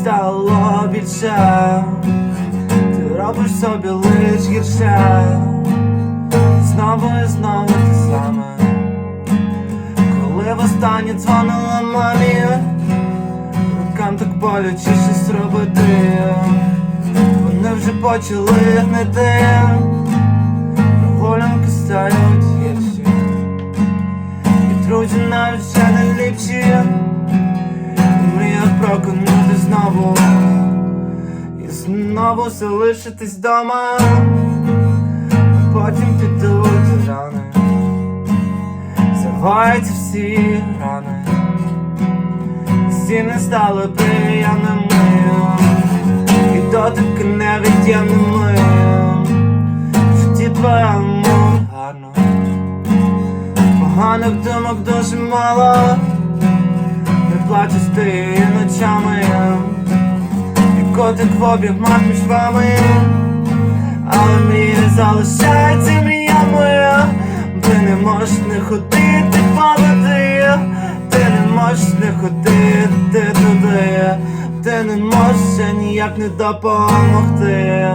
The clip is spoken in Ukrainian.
стало більше, ти робиш собі лиш гірше, знову і знову те саме, коли востаннє дзвонила мамі, рукам так боляче щось робити, вони вже почали гнити, прогулянки стають гірші, і друзі навіть ще не ліпші, мріях про кону знову і знову залишитись вдома. Потім підуть рани, загояться всі рани. Стіни стали приємними, і дотики невід'ємними. В житті твоєму гарно, поганих думок дуже мало. Плачеш ти ночами, і котик в обіймах між вами, але мрія залишається мріями, ти не можеш не ходити води, ти не можеш не ходити туди, ти не можеш ніяк не допомогти.